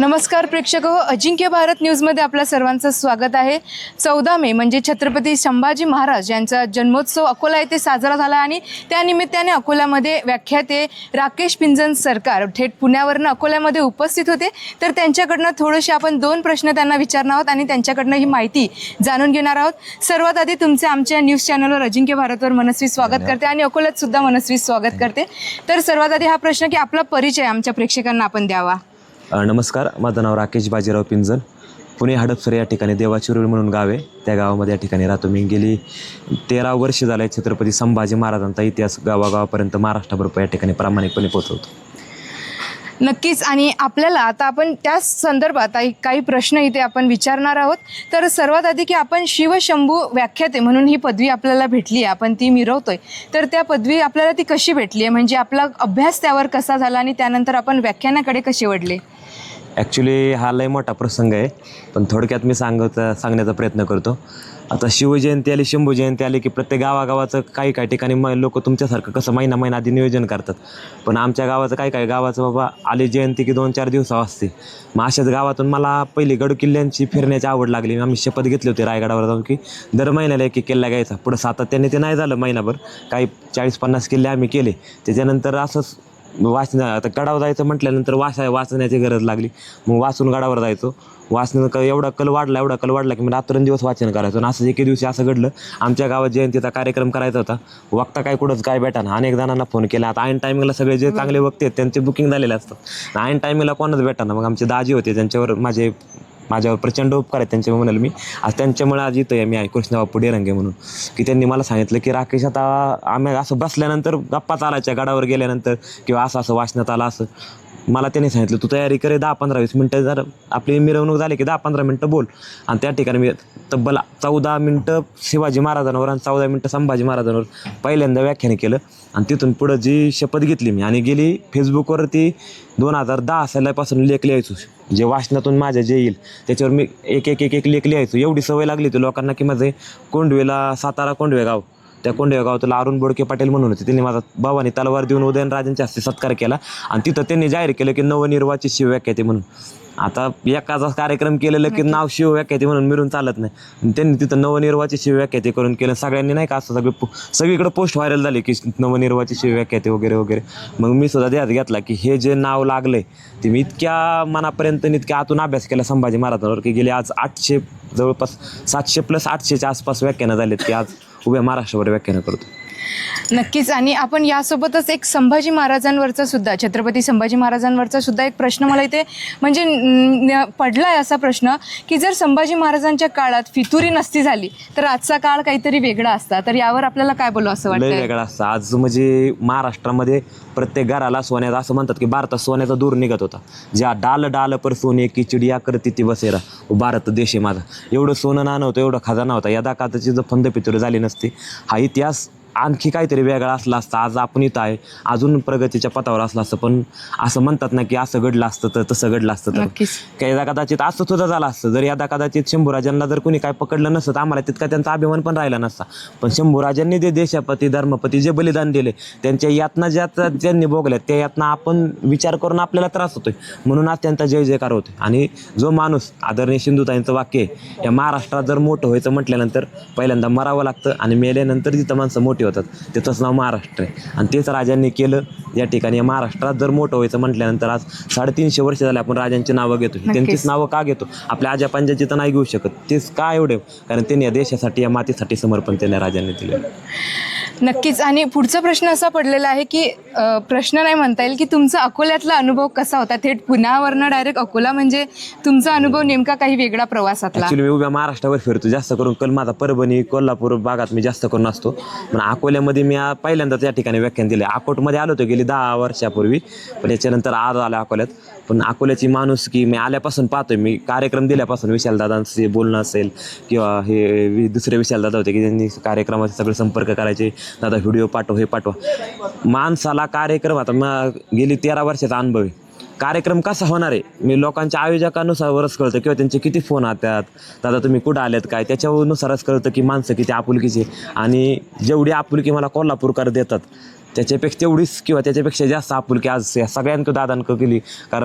नमस्कार प्रेक्षक हो अजिंक्य भारत न्यूजमध्ये आपल्या सर्वांचं स्वागत आहे. चौदा मे म्हणजे छत्रपती संभाजी महाराज यांचा जन्मोत्सव अकोला येथे साजरा झाला आणि त्यानिमित्ताने अकोल्यामध्ये व्याख्याते राकेश पिंजन सरकार थेट पुण्यावरनं अकोल्यामध्ये उपस्थित होते. तर त्यांच्याकडनं थोडेसे आपण दोन प्रश्न त्यांना विचारणार आहोत आणि त्यांच्याकडनं ही माहिती जाणून घेणार आहोत. सर्वात आधी तुमचे आमच्या न्यूज चॅनलवर अजिंक्य भारतवर मनस्वी स्वागत करते आणि अकोल्यात सुद्धा मनस्वी स्वागत करते. तर सर्वात आधी हा प्रश्न की आपला परिचय आमच्या प्रेक्षकांना आपण द्यावा. नमस्कार माझं नाव राकेश बाजीराव पिंजन पुणे हडपसर या ठिकाणी देवाचिरुळ म्हणून गाव आहे. त्या गावामध्ये या ठिकाणी राहतो मी. गेली तेरा वर्ष झाले छत्रपती संभाजी महाराजांचा इतिहास गावागावापर्यंत महाराष्ट्राबरोबर या ठिकाणी प्रामाणिकपणे पोहोचवतो. नक्कीच. आणि आपल्याला आता आपण त्याच संदर्भात काही- काही प्रश्न इथे आपण विचारणार आहोत. तर सर्वात आधी की आपण शिवशंभू व्याख्याते म्हणून ही पदवी आपल्याला भेटली आहे. आपण ती मिरवतोय. तर त्या पदवी आपल्याला ती कशी भेटली आहे? म्हणजे आपला अभ्यास त्यावर कसा झाला आणि त्यानंतर आपण व्याख्यानाकडे कसे वडले ॲक्च्युली हा लय मोठा प्रसंग आहे. पण थोडक्यात मी सांगत सांगण्याचा प्रयत्न करतो. आता शिवजयंती आली शंभूजयंती आली की प्रत्येक गावागावाचं काही काही ठिकाणी म लोक तुमच्यासारखं कसं महिना महिना आधी नियोजन करतात. पण आमच्या गावाचं काही काही गावाचं बाबा आली जयंती की दोन चार दिवसा असते. मग अशाच गावातून मला पहिली गडकिल्ल्यांची फिरण्याची आवड लागली. आम्ही शपथ घेतली होती रायगडावर जाऊन की दर महिन्याला एक एक किल्ला घ्यायचा. पुढं सातत्याने ते नाही झालं महिनाभर. काही चाळीस पन्नास किल्ले आम्ही केले. त्याच्यानंतर असंच वाचन आता गडावर जायचं म्हटल्यानंतर वाचाय वाचण्याची गरज लागली. मग वाचून गडावर जायचो. वाचन क एवढा कल वाढला एवढा कल वाढला की मी रात्रंदिवस वाचन करायचो. आणि असं एके दिवशी असं घडलं आमच्या गावात जयंतीचा कार्यक्रम करायचा होता. वक्ता काय कुठंच काय भेटाना. अनेक जणांना फोन केला. आता ऐन टायमिंगला सगळे जे चांगले वक्ते आहेत त्यांचे बुकिंग झालेले असतात. ऐन टायमिंगला कोणच भेटाना. मग आमचे दाजी होते त्यांच्यावर माझे माझ्यावर प्रचंड उपकार आहेत त्यांच्या म्हणाल मी आज त्यांच्यामुळे आज येतो आहे मी आहे कृष्ण डेरंगे म्हणून. की त्यांनी मला सांगितलं की राकेश आता आम्ही असं बसल्यानंतर गप्पा चालायच्या गडावर गेल्यानंतर किंवा असं असं वाचण्यात आलं असं. मला त्याने सांगितलं तू तयारी करे दहा पंधरा वीस मिनटं जर आपली मिरवणूक झाली की दहा पंधरा मिनटं बोल. आणि त्या ठिकाणी मी तब्बल चौदा मिनटं शिवाजी महाराजांवर आणि चौदा मिनटं संभाजी महाराजांवर पहिल्यांदा व्याख्यान केलं. आणि तिथून पुढं जी शपथ घेतली मी आणि गेली फेसबुकवरती दोन हजार दहा सालापासून लेख लिहायचो. जे वाचनातून माझ्या जे येईल त्याच्यावर मी एक एक एक एक लेख लिहायचो. एवढी सवय लागली होती लोकांना की माझे कोंडवेला सातारा कोंडवे गाव त्या कोंडवे गावातला अरुण बोडके पाटील म्हणून होते. त्यांनी माझा भावाने तलवार देऊन उदयनराजांच्या हस्ते सत्कार केला. आणि तिथं त्यांनी जाहीर केलं की नवनिर्वाचित शिवव्याख्याते म्हणून. आता एकाचा कार्यक्रम केलेलं की नाव शिवव्याख्याते म्हणून मिळून चालत नाही. आणि त्यांनी तिथं नवनिर्वाचित शिवव्याख्याते करून केलं. सगळ्यांनी नाही का असं सगळे सगळीकडे पोस्ट व्हायरल झाली की नवनिर्वाचित शिवव्याख्याते वगैरे वगैरे. मग मी सुद्धा ध्यात घेतला की हे जे नाव लागलंय ते मी इतक्या मनापर्यंत इतक्या आतून अभ्यास केला संभाजी महाराजांवर की गेले आज आठशे जवळपास सातशे प्लस आठशेच्या आसपास व्याख्यानं झालेत की आज उभ्या महाराष्ट्रावर व्याख्यानं करतो. नक्कीच. आणि आपण यासोबतच एक संभाजी महाराजांवरचा सुद्धा छत्रपती संभाजी महाराजांवरचा सुद्धा एक प्रश्न मला इथे म्हणजे न- पडलाय असा प्रश्न की जर संभाजी महाराजांच्या काळात फितुरी नसती झाली तर आजचा काळ काहीतरी वेगळा असता. तर यावर आपल्याला काय बोलू असं वाटतं वेगळा असतं. आज म्हणजे महाराष्ट्रामध्ये प्रत्येक घराला सोन्याचा असं म्हणतात की भारतात सोन्याचा दूर निघत होता. ज्या डाल डाल पर सोने की चिडिया करती ती बसेरा भारत देश आहे माझा. एवढं सोनं नाणं होतं एवढं खजाना होता. यदा काताची जर फंद पितुरी झाली नसती. हा इतिहास आणखी काहीतरी वेगळा असला असता आज आपण इथं आहे. अजून प्रगतीच्या पथावर असला असतं पण असं म्हणतात ना की असं घडलं असतं तर तसं घडलं असतं तर. काही कदाचित असं सुद्धा झालं असतं. जर यदा कदाचित शंभूराजांना जर कोणी काय पकडलं नसतं तर आम्हाला तितका त्यांचा अभिमान पण राहिला नसता. पण शंभूराजांनी जे देशापती धर्मपती जे बलिदान दिले त्यांच्या यातना ज्या ज्यांनी भोगल्यात त्या यातना आपण विचार करून आपल्याला त्रास होतोय. म्हणून आज त्यांचा जय जयकार होतोय. आणि जो माणूस आदरणीय सिंधुताईंचं वाक्य आहे या महाराष्ट्रात जर मोठं व्हायचं म्हटल्यानंतर पहिल्यांदा मरावं लागतं आणि मेल्यानंतर जिथं माणसं मोठी होतात. त्याचंच नाव महाराष्ट्र आहे. आणि तेच राजांनी केलं. या ठिकाणी या महाराष्ट्रात जर मोठं व्हायचं म्हटल्यानंतर आज साडेतीनशे वर्ष झाले आपण राजांची नावं घेतो. त्यांचीच नावं का घेतो? आपल्या आजा पंजाची तर नाही घेऊ शकत. तेच का एवढे? कारण त्यांनी या देशासाठी या मातीसाठी समर्पण त्यांनी राजांनी दिलं. नक्कीच. आणि पुढचा प्रश्न असा पडलेला आहे की प्रश्न नाही म्हणता येईल की तुमचा अकोल्यातला अनुभव कसा होता? थेट पुण्यावरनं डायरेक्ट अकोला म्हणजे तुमचा अनुभव नेमका काही वेगळा प्रवासातला? मी उभ्या महाराष्ट्रावर फिरतो. जास्त करून कल माझा परभणी कोल्हापूर भागात मी जास्त करून असतो. पण अकोल्यामध्ये मी आ- पहिल्यांदाच या ठिकाणी व्याख्यान दिले अकोटमध्ये आलो होतो गेली दहा वर्षापूर्वी पण याच्यानंतर आज आलो अकोल्यात. पण अकोल्याची माणूस की मी आल्यापासून पाहतोय मी कार्यक्रम दिल्यापासून विशालदादांचे बोलणं असेल किंवा हे वि- दुसरे विशालदादा होते की त्यांनी कार्यक्रमाचे सगळे संपर्क करायचे दादा व्हिडिओ पाठव हे पाठवा. माणसाला कार्यक्रम आता मग गेली तेरा वर्षाचा अनुभव आहे. कार्यक्रम कसा होणार आहे? मी लोकांच्या आयोजकानुसार कळतं किंवा त्यांचे किती फोन आतात दादा तुम्ही कुठं आलेत काय? त्याच्यानुसारच कळतं की माणसं किती आपुलकीची आणि जेवढी आपुलकी मला कोल्हापूरकर देतात त्याच्यापेक्षा तेवढीच किंवा त्याच्यापेक्षा जास्त आपुलकी आज या सगळ्यांक दादांक केली. कारण